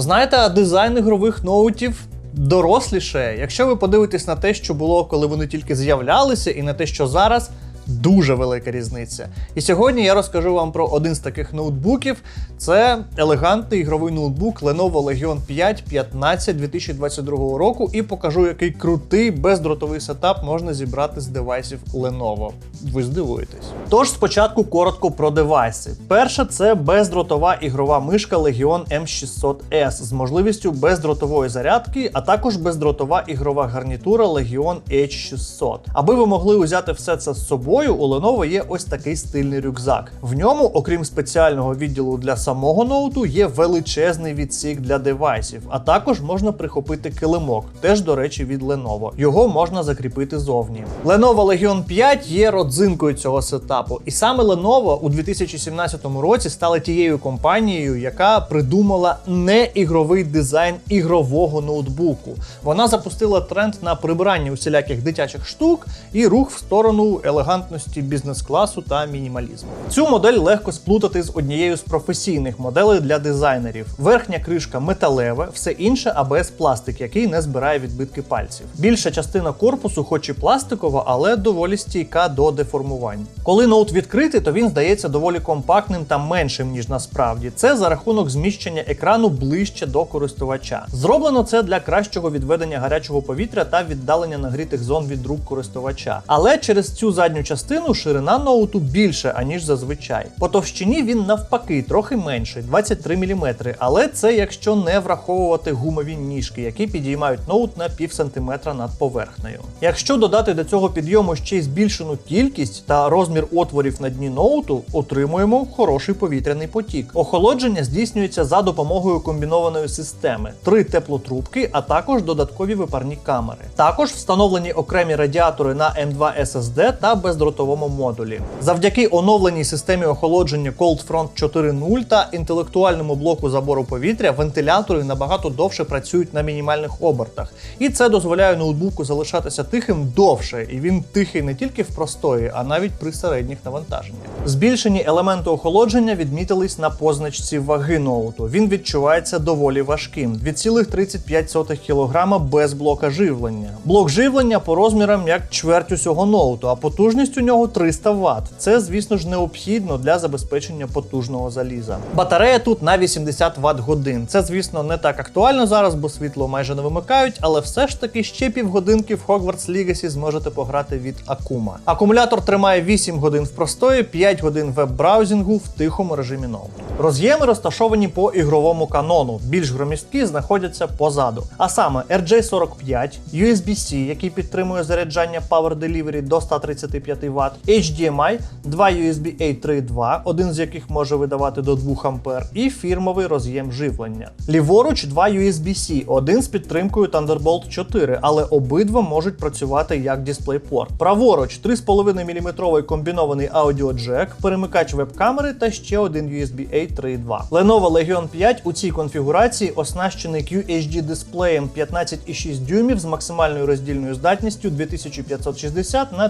Знаєте, дизайн ігрових ноутів доросліше. Якщо ви подивитесь на те, що було, коли вони тільки з'являлися, і на те, що зараз. Дуже велика різниця. І сьогодні я розкажу вам про один з таких ноутбуків. Це елегантний ігровий ноутбук Lenovo Legion 5 15 2022 року, і покажу, який крутий бездротовий сетап можна зібрати з девайсів Lenovo. Ви здивуєтесь. Тож спочатку коротко про девайси. Перше це бездротова ігрова мишка Legion M600S з можливістю бездротової зарядки, а також бездротова ігрова гарнітура Legion H600. Аби ви могли узяти все це з собою, у Lenovo є ось такий стильний рюкзак. В ньому, окрім спеціального відділу для самого ноуту, є величезний відсік для девайсів, а також можна прихопити килимок, теж, до речі, від Lenovo. Його можна закріпити зовні. Lenovo Legion 5 є родзинкою цього сетапу, і саме Lenovo у 2017 році стала тією компанією, яка придумала не ігровий дизайн ігрового ноутбуку. Вона запустила тренд на прибирання усіляких дитячих штук і рух в сторону елегантності бізнес-класу та мінімалізму. Цю модель легко сплутати з однією з професійних моделей для дизайнерів. Верхня кришка металева, все інше ABS пластик, який не збирає відбитки пальців. Більша частина корпусу, хоч і пластикова, але доволі стійка до деформувань. Коли ноут відкритий, то він здається доволі компактним та меншим, ніж насправді. Це за рахунок зміщення екрану ближче до користувача. Зроблено це для кращого відведення гарячого повітря та віддалення нагрітих зон від рук користувача. Але через цю задню частину ширина ноуту більше, аніж зазвичай. По товщині він навпаки трохи менший 23 мм, але це якщо не враховувати гумові ніжки, які підіймають ноут на пів сантиметра над поверхнею. Якщо додати до цього підйому ще й збільшену кількість та розмір отворів на дні ноуту, отримуємо хороший повітряний потік. Охолодження здійснюється за допомогою комбінованої системи: три теплотрубки, а також додаткові випарні камери. Також встановлені окремі радіатори на M2 SSD та бездротовому модулі. Завдяки оновленій системі охолодження Cold Front 4.0 та інтелектуальному блоку забору повітря вентилятори набагато довше працюють на мінімальних обертах. І це дозволяє ноутбуку залишатися тихим довше, і він тихий не тільки в простої, а навіть при середніх навантаженнях. Збільшені елементи охолодження відмітились на позначці ваги ноуту. Він відчувається доволі важким 2,35 кг без блока живлення. Блок живлення по розмірам як чверть усього ноуту, а потужність у нього 300 Вт. Це, звісно ж, необхідно для забезпечення потужного заліза. Батарея тут на 80 Вт годин. Це, звісно, не так актуально зараз, бо світло майже не вимикають, але все ж таки ще півгодинки в Hogwarts Legacy зможете пограти від Акума. Акумулятор тримає 8 годин в простої, 5 годин веб-браузінгу в тихому режимі ноуту. Роз'єми розташовані по ігровому канону. Більш громісткі знаходяться позаду. А саме RJ45, USB-C, який підтримує заряджання Power Delivery до 135 Вт, HDMI, два USB A 3.2, один з яких може видавати до 2 А, і фірмовий роз'єм живлення. Ліворуч два USB-C, один з підтримкою Thunderbolt 4, але обидва можуть працювати як DisplayPort. Праворуч 3,5 мм комбінований аудіоджек, перемикач веб-камери та ще один USB A 3.2. Lenovo Legion 5 у цій конфігурації оснащений QHD дисплеєм 15,6 дюймів з максимальною роздільною здатністю 2560 на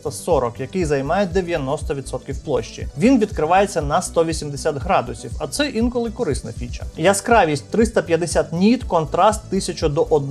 1440, який займає 90% площі. Він відкривається на 180 градусів, а це інколи корисна фіча. Яскравість 350 ніт, контраст 1000 до 1,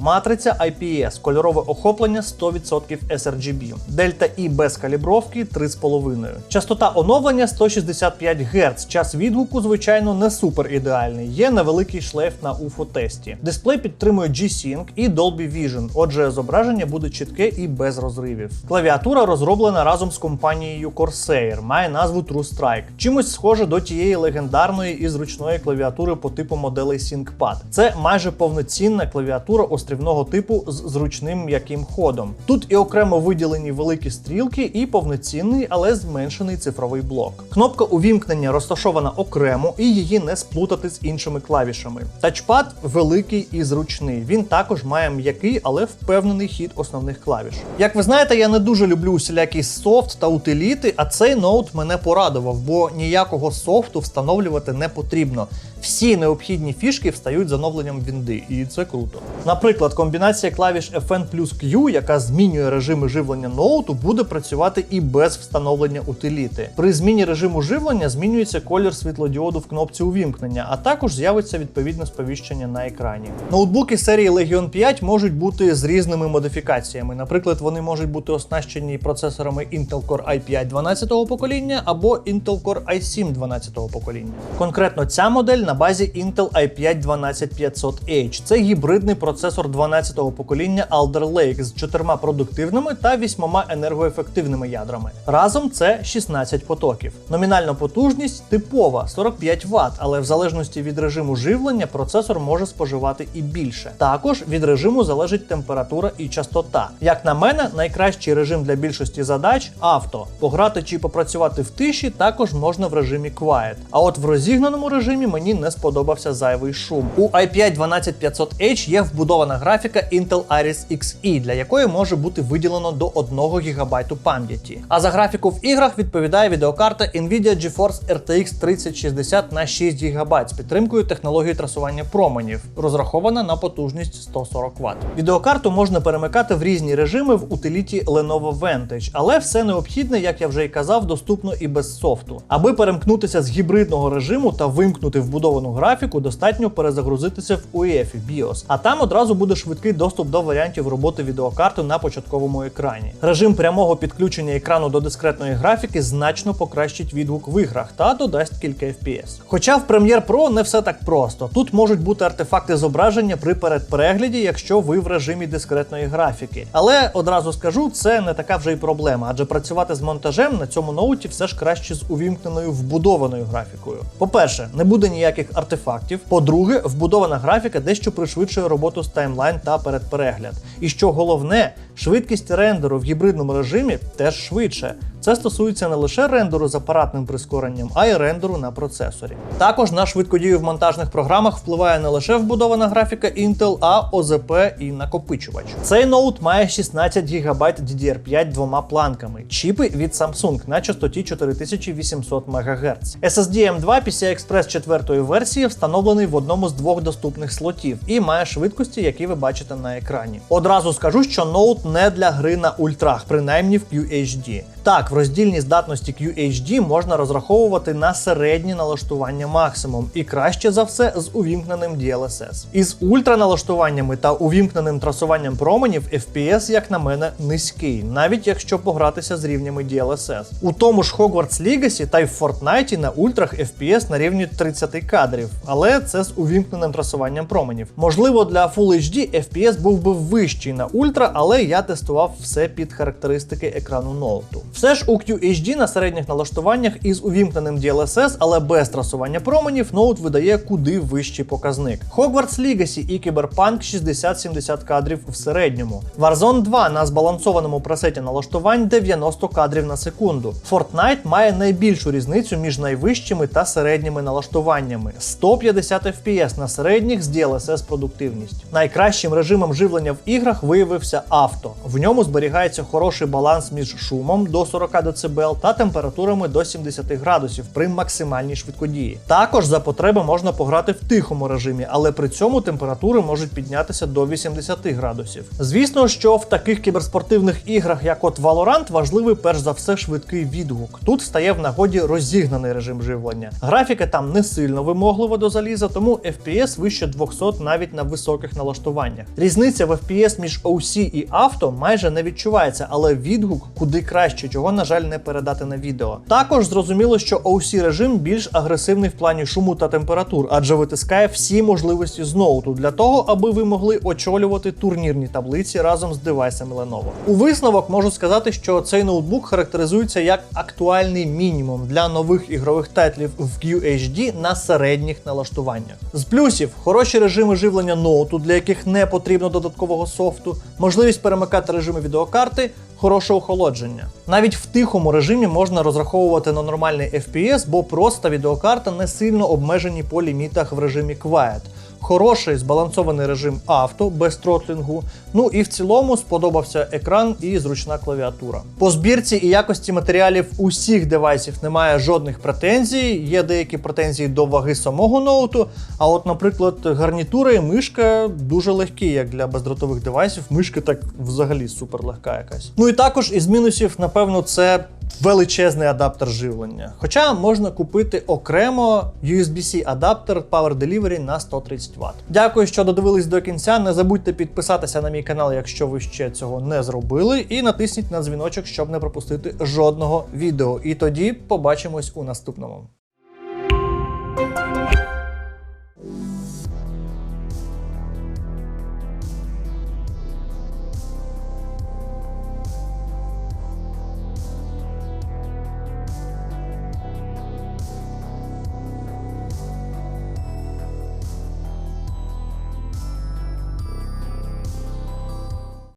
матриця IPS, кольорове охоплення 100% sRGB, дельта І без калібровки 3,5. Частота оновлення 165 Гц. Час відгуку, звичайно, не супер ідеальний. Є невеликий шлейф на UFO тесті. Дисплей підтримує G-Sync і Dolby Vision, отже, зображення буде чітке і без розривів. Клавіатура розроблена разом з компанією Corsair, має назву True Strike. Чимось схоже до тієї легендарної і зручної клавіатури по типу моделей ThinkPad. Це майже повноцінна клавіатура острівного типу з зручним м'яким ходом. Тут і окремо виділені великі стрілки, і повноцінний, але зменшений цифровий блок. Кнопка увімкнення розташована окремо і її не сплутати з іншими клавішами. Тачпад великий і зручний. Він також має м'який, але впевнений хід основних клавіш. Як ви знаєте, я не дуже люблю усілякий софт та утиліти, а цей ноут мене порадував, бо ніякого софту встановлювати не потрібно. Всі необхідні фішки встають з оновленням Вінди, і це круто. Наприклад, комбінація клавіш FN плюс Q, яка змінює режими живлення ноуту, буде працювати і без встановлення утиліти. При зміні режиму живлення змінюється колір світлодіоду в кнопці увімкнення, а також з'явиться відповідне сповіщення на екрані. Ноутбуки серії Legion 5 можуть бути з різними модифікаціями. Наприклад, вони можуть бути оснащені процесорами Intel Core i5 12-го покоління або Intel Core i7 12-го покоління. Конкретно ця модель на базі Intel i5 12500H. Це гібридний процесор 12-го покоління Alder Lake з чотирма продуктивними та вісьмома енергоефективними ядрами. Разом це 16 потоків. Номінальна потужність типова 45 Вт, але в залежності від режиму живлення процесор може споживати і більше. Також від режиму залежить температура і частота. Як на мене, найкращий режим для більшості задач авто. Пограти чи попрацювати в тиші також можна в режимі Quiet. А от в розігнаному режимі мені не сподобався зайвий шум. У i5 12500H є вбудована графіка Intel Iris Xe, для якої може бути виділено до 1 ГБ пам'яті. А за графіку в іграх відповідає відеокарта Nvidia GeForce RTX 3060 на 6 ГБ з підтримкою технології трасування променів, розрахована на потужність 140 Вт. Відеокарту можна перемикати в різні режими в утиліті Lenovo Vantage, але все необхідне, як я вже й казав, доступно і без софту. Аби перемкнутися з гібридного режиму та вимкнути вбудовану графіку, достатньо перезагрузитися в UEFI BIOS, а там одразу буде швидкий доступ до варіантів роботи відеокарти на початковому екрані. Режим прямого підключення екрану до дискретної графіки значно покращить відгук в іграх та додасть кілька FPS. Хоча в Premiere Pro не все так просто. Тут можуть бути артефакти зображення при передперегляді, якщо ви в режимі дискретної графіки. Але одразу скажу, це не така вже й проблема, адже працювати з монтажем на цьому ноуті все ж краще з увімкненою вбудованою графікою. По-перше, не буде ніяких артефактів. По-друге, вбудована графіка дещо пришвидшує роботу з таймлайн та передперегляд. І що головне, швидкість рендеру в гібридному режимі теж швидше. Це стосується не лише рендеру з апаратним прискоренням, а й рендеру на процесорі. Також на швидкодію в монтажних програмах впливає не лише вбудована графіка Intel, а ОЗП і накопичувач. Цей ноут має 16 ГБ DDR5 двома планками, чіпи від Samsung на частоті 4800 МГц. SSD M2 PCI Express 4 версії встановлений в одному з двох доступних слотів і має швидкості, які ви бачите на екрані. Одразу скажу, що ноут не для гри на ультрах, принаймні в QHD. Так, в роздільній здатності QHD можна розраховувати на середні налаштування максимум, і краще за все з увімкненим DLSS. Із ультраналаштуваннями та увімкненим трасуванням променів FPS, як на мене, низький, навіть якщо погратися з рівнями DLSS. У тому ж Hogwarts Legacy та й в Fortnite на ультрах FPS на рівні 30 кадрів, але це з увімкненим трасуванням променів. Можливо, для Full HD FPS був би вищий на ультра, але я тестував все під характеристики екрану ноуту. Все ж у QHD на середніх налаштуваннях із увімкненим DLSS, але без трасування променів, ноут видає куди вищий показник. Hogwarts Legacy і Cyberpunk 60-70 кадрів в середньому. Warzone 2 на збалансованому пресеті налаштувань 90 кадрів на секунду. Fortnite має найбільшу різницю між найвищими та середніми налаштуваннями 150 FPS на середніх з DLSS продуктивність. Найкращим режимом живлення в іграх виявився авто. В ньому зберігається хороший баланс між шумом до 40 дБ та температурами до 70 градусів при максимальній швидкодії. Також за потреби можна пограти в тихому режимі, але при цьому температури можуть піднятися до 80 градусів. Звісно, що в таких кіберспортивних іграх, як от Valorant, важливий перш за все швидкий відгук. Тут стає в нагоді розігнаний режим живлення. Графіка там не сильно вимоглива до заліза, тому FPS вище 200 навіть на високих налаштуваннях. Різниця в FPS між OC і авто майже не відчувається, але відгук куди краще, чого, на жаль, не передати на відео. Також зрозуміло, що OC режим більш агресивний в плані шуму та температур, адже витискає всі можливості з ноуту для того, аби ви могли очолювати турнірні таблиці разом з девайсами Lenovo. У висновок можу сказати, що цей ноутбук характеризується як актуальний мінімум для нових ігрових тайтлів в QHD на середніх налаштуваннях. З плюсів хороші режими живлення ноуту, для яких не потрібно додаткового софту, можливість перемикати режими відеокарти. Хороше охолодження. Навіть в тихому режимі можна розраховувати на нормальний FPS, бо просто відеокарта не сильно обмежені по лімітах в режимі Quiet. Хороший збалансований режим авто без тротлінгу. Ну і в цілому сподобався екран і зручна клавіатура. По збірці і якості матеріалів усіх девайсів немає жодних претензій. Є деякі претензії до ваги самого ноуту. А от, наприклад, гарнітура і мишка дуже легкі, як для бездротових девайсів. Мишка так взагалі супер легка якась. Ну і також із мінусів, напевно, це величезний адаптер живлення. Хоча можна купити окремо USB-C адаптер Power Delivery на 130 Вт. Дякую, що додивились до кінця. Не забудьте підписатися на мій канал, якщо ви ще цього не зробили, і натисніть на дзвіночок, щоб не пропустити жодного відео. І тоді побачимось у наступному.